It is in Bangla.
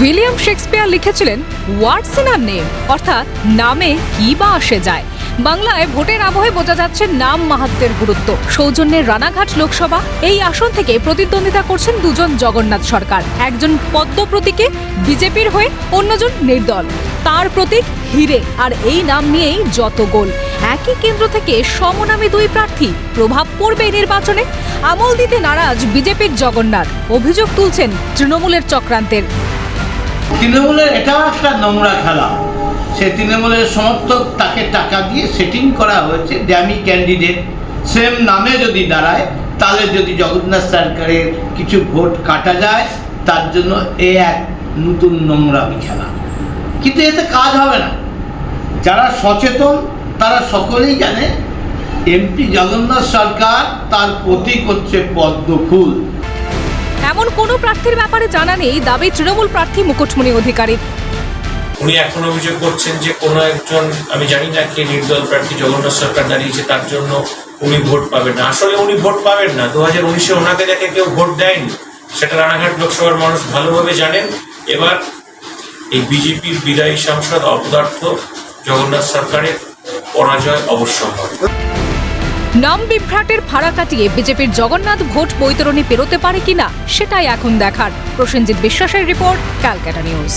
উইলিয়াম শেক্সপিয়ার লিখেছিলেন হোয়াটস ইন আর নেম, অর্থাৎ নামে কি বা আসে যায়। বাংলায় ভোটের আবহে বোঝা যাচ্ছে নাম মাহাত্মের গুরুত্ব। সৌজন্যের রানাঘাট লোকসভা, এই আসন থেকে প্রতিদ্বন্দ্বিতা করছেন দুজন জগন্নাথ সরকার। একজন পদ্ম প্রতীকে বিজেপির হয়ে অন্যজন নির্দল। তার প্রতীক হিরে, আর এই নাম নিয়েই যত গোল। একই কেন্দ্র থেকে সমনামী দুই প্রার্থী প্রভাব পড়বে নির্বাচনে। আমল দিতে নারাজ বিজেপির জগন্নাথ। অভিযোগ তুলছেন তৃণমূলের চক্রান্তের। তৃণমূলের এটাও একটা নোংরা খেলা। সে তৃণমূলের সমর্থক তাকে টাকা দিয়ে সেটিং করা হয়েছে ড্যামি ক্যান্ডিডেট সেম নামে যদি দাঁড়ায়, তাহলে যদি জগন্নাথ সরকারের কিছু ভোট কাটা যায়, তার জন্য এ এক নতুন নোংরামি খেলা। কিন্তু এতে কাজ হবে না। যারা সচেতন, তারা সকলেই জানে এমপি জগন্নাথ সরকার তার প্রতীক হচ্ছে পদ্ম ফুল। এমন কোনো প্রার্থীর ব্যাপারে জানা নেই, দাবি তৃণমূল প্রার্থী মুকুটমণি অধিকারী। উনি এখন অভিযোগ করছেন যে কোনো একজন, আমি জানি না কে নির্দল প্রার্থী জগন্নাথ সরকার দাঁড়িয়েছে, তার জন্য উনি ভোট পাবেন না। আসলে উনি ভোট পাবেন না। দু হাজার উনিশে ওনাকে দেখে কেউ ভোট দেয়নি। সেটা রানাঘাট লোকসভার মানুষ ভালোভাবে জানেন। এবার এই বিজেপির বিদায়ী সাংসদ অপদার্থ জগন্নাথ সরকারের পরাজয় অবশ্যম্ভাবী নাম বিভ্রাটের ফাড়া কাটিয়ে বিজেপির জগন্নাথ ভোট বৈতরণী পেরোতে পারে কিনা, সেটাই এখন দেখার। প্রসেনজিৎ বিশ্বাসের রিপোর্ট ক্যালকাটা নিউজ।